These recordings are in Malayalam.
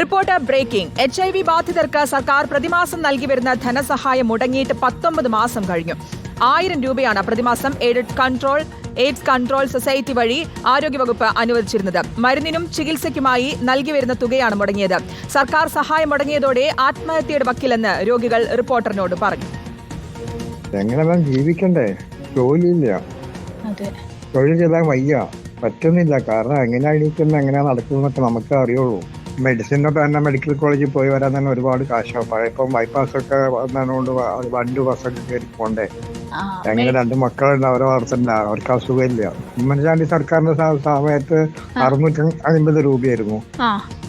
Report breaking. H I V ബാധിതർക്ക് സർക്കാർ പ്രതിമാസം നൽകി വരുന്ന ധനസഹായം മുടങ്ങിയിട്ട് പത്തൊമ്പത് മാസം കഴിഞ്ഞു. ആയിരം രൂപയാണ് പ്രതിമാസം aided control AIDS control society വഴി ആരോഗ്യവകുപ്പ് അനുവദിച്ചിരുന്നത്. മരുന്നിനും ചികിത്സയ്ക്കുമായി നൽകി വരുന്ന തുകയാണ് മുടങ്ങിയത്. സർക്കാർ സഹായം മുടങ്ങിയതോടെ ആത്മഹത്യയുടെ വക്കിലെന്ന് രോഗികൾ റിപ്പോർട്ടറിനോട് പറഞ്ഞു. എങ്ങനെല്ലാം ജീവിക്കണ്ടേ? ജോലിയില്ല. അതെ. തൊഴിൽ ചെയ്താൽ വയ്യ. പറ്റുന്നില്ല. കാരണം എങ്ങനെ എണീക്കുന്നത് എങ്ങനെയാ നടക്കുന്നതൊക്കെ നമുക്ക് അറിയുള്ളൂ മെഡിസിനൊക്കെ തന്നെ മെഡിക്കൽ കോളേജിൽ പോയി വരാൻ തന്നെ ഒരുപാട് കാശാണ് പഴയ ഇപ്പം ബൈപ്പാസ് ഒക്കെ വന്നതുകൊണ്ട് വണ്ടി ബസ്സൊക്കെ കയറി പോണ്ടേ? ഞങ്ങൾ എങ്ങനെ രണ്ട് മക്കളുണ്ട് അവരെ വളർത്തണ്ട. അവർക്ക് അസുഖമില്ല ഉമ്മൻചാണ്ടി സർക്കാരിന്റെ സമയത്ത് അറുന്നൂറ്റി അൻപത് രൂപയായിരുന്നു.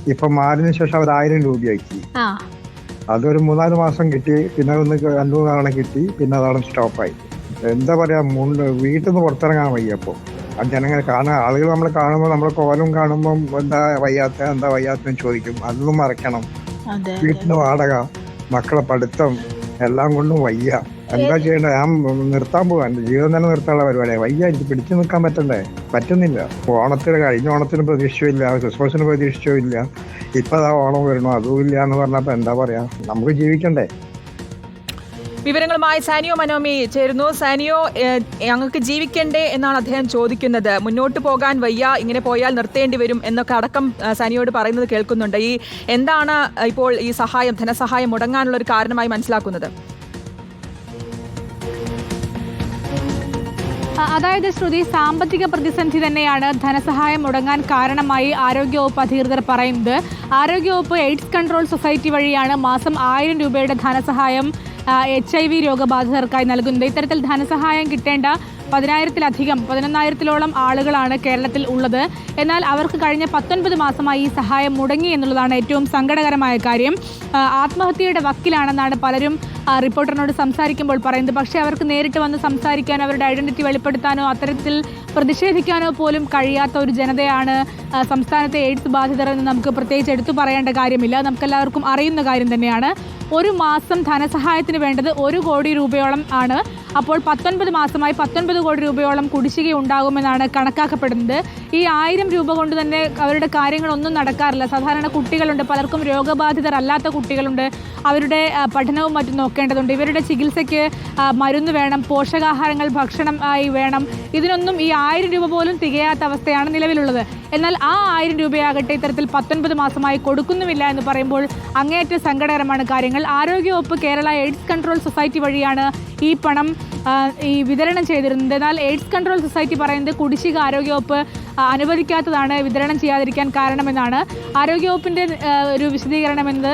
ഇപ്പൊ മാറിന് ശേഷം അവർ ആയിരം രൂപയാക്കി. അതൊരു മൂന്നാൽ മാസം കിട്ടി പിന്നെ ഒന്ന് രണ്ടു മൂന്ന് തവണ കിട്ടി പിന്നെ അതവിടെ സ്റ്റോപ്പായി എന്താ പറയാ വീട്ടിൽ നിന്ന് പുറത്തിറങ്ങാൻ വയ്യപ്പോ ജനങ്ങൾ കാണാൻ ആളുകൾ നമ്മൾ കാണുമ്പോൾ നമ്മളെ കോലം കാണുമ്പോൾ എന്താ വയ്യാത്ത എന്താ വയ്യാത്ത ചോദിക്കും. അതൊന്നും മറക്കണം. വീട്ടിന് വാടക മക്കളെ പഠിത്തം എല്ലാം കൊണ്ടും വയ്യ. എന്താ ചെയ്യണ്ടേ? ഞാൻ നിർത്താൻ എന്റെ ജീവിതം തന്നെ നിർത്താനുള്ള പരിപാടിയാണ് വയ്യ എനിക്ക് പിടിച്ചു നിൽക്കാൻ പറ്റണ്ടേ? പറ്റുന്നില്ല. ഓണത്തിന് കഴിഞ്ഞ ഓണത്തിന് പ്രതീക്ഷിച്ചില്ല ക്രിസ്മസിന് ഇല്ല ഇപ്പൊ അതാ ഓണം വരണോ അതും ഇല്ല എന്ന് പറഞ്ഞപ്പോ എന്താ പറയാ? നമുക്ക് ജീവിക്കണ്ടേ? വിവരങ്ങളുമായി സാനിയോ മനോമി ചേരുന്നു. സാനിയോ ഞങ്ങൾക്ക് ജീവിക്കണ്ടേ എന്നാണ് അദ്ദേഹം ചോദിക്കുന്നത്. മുന്നോട്ട് പോകാൻ വയ്യ ഇങ്ങനെ പോയാൽ നിർത്തേണ്ടി വരും എന്നൊക്കെ അടക്കം സാനിയോട് പറയുന്നത് കേൾക്കുന്നുണ്ട്. ഈ എന്താണ് ഇപ്പോൾ ഈ സഹായം ധനസഹായം മുടങ്ങാനുള്ള ഒരു കാരണമായി മനസ്സിലാക്കുന്നത്? അതായത് ശ്രുതി സാമ്പത്തിക പ്രതിസന്ധി തന്നെയാണ് ധനസഹായം മുടങ്ങാൻ കാരണമായി ആരോഗ്യവകുപ്പ് അധികൃതർ പറയുന്നത്. ആരോഗ്യവകുപ്പ് എയ്ഡ്സ് കൺട്രോൾ സൊസൈറ്റി വഴിയാണ് മാസം ആയിരം രൂപയുടെ ധനസഹായം എച്ച് ഐ വി രോഗബാധിതർക്കായി നൽകുന്നത് ഇത്തരത്തിൽ ധനസഹായം കിട്ടേണ്ട പതിനായിരത്തിലധികം പതിനൊന്നായിരത്തിലോളം ആളുകളാണ് കേരളത്തിൽ ഉള്ളത്. എന്നാൽ അവർക്ക് കഴിഞ്ഞ പത്തൊൻപത് മാസമായി ഈ സഹായം മുടങ്ങി എന്നുള്ളതാണ് ഏറ്റവും സങ്കടകരമായ കാര്യം. ആത്മഹത്യയുടെ വക്കിലാണെന്നാണ് പലരും റിപ്പോർട്ടറിനോട് സംസാരിക്കുമ്പോൾ പറയുന്നത്. പക്ഷേ അവർക്ക് നേരിട്ട് വന്ന് സംസാരിക്കാനോ അവരുടെ ഐഡന്റിറ്റി വെളിപ്പെടുത്താനോ അത്തരത്തിൽ പ്രതിഷേധിക്കാനോ പോലും കഴിയാത്ത ഒരു ജനതയാണ് സംസ്ഥാനത്തെ എയ്ഡ്സ് ബാധിതർ എന്ന് നമുക്ക് പ്രത്യേകിച്ച് എടുത്തു പറയേണ്ട കാര്യമില്ല. നമുക്കെല്ലാവർക്കും അറിയുന്ന കാര്യം തന്നെയാണ്. ഒരു മാസം ധനസഹായത്തിന് വേണ്ടത് ഒരു കോടി രൂപയോളം ആണ്. അപ്പോൾ പത്തൊൻപത് മാസമായി പത്തൊൻപത് കോടി രൂപയോളം കുടിശ്ശിക ഉണ്ടാകുമെന്നാണ് കണക്കാക്കപ്പെടുന്നത്. ഈ ആയിരം രൂപ കൊണ്ട് തന്നെ അവരുടെ കാര്യങ്ങളൊന്നും നടക്കാറില്ല. സാധാരണ കുട്ടികളുണ്ട്. പലർക്കും രോഗബാധിതരല്ലാത്ത കുട്ടികളുണ്ട്. അവരുടെ പഠനവും മറ്റും നോക്കേണ്ടതുണ്ട്. ഇവരുടെ ചികിത്സയ്ക്ക് മരുന്ന് വേണം പോഷകാഹാരങ്ങൾ ഭക്ഷണം ആയി വേണം. ഇതിനൊന്നും ഈ ആയിരം രൂപ പോലും തികയാത്ത അവസ്ഥയാണ് നിലവിലുള്ളത്. എന്നാൽ ആ ആയിരം രൂപയാകട്ടെ ഇത്തരത്തിൽ പത്തൊൻപത് മാസമായി കൊടുക്കുന്നുമില്ല എന്ന് പറയുമ്പോൾ അങ്ങേയറ്റ സങ്കടകരമാണ് കാര്യങ്ങൾ. ആരോഗ്യവകുപ്പ് കേരള എയ്ഡ്സ് കൺട്രോൾ സൊസൈറ്റി വഴിയാണ് ഈ പണം ഈ വിതരണം ചെയ്തിരുന്നത്. എന്നാൽ എയ്ഡ്സ് കൺട്രോൾ സൊസൈറ്റി പറയുന്നത് കുടിശ്ശിക ആരോഗ്യവകുപ്പ് അനുവദിക്കാത്തതാണ് വിതരണം ചെയ്യാതിരിക്കാൻ കാരണമെന്നാണ്. ആരോഗ്യവകുപ്പിന്റെ ഒരു വിശദീകരണം എന്നത്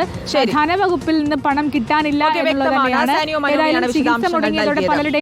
ധനവകുപ്പിൽ നിന്ന് പണം കിട്ടാനില്ല എന്നുള്ളതാണ് എന്നുള്ളത് തന്നെയാണ് ഏതായാലും ചികിത്സ മുടങ്ങിയതോടെ. പലരുടെയും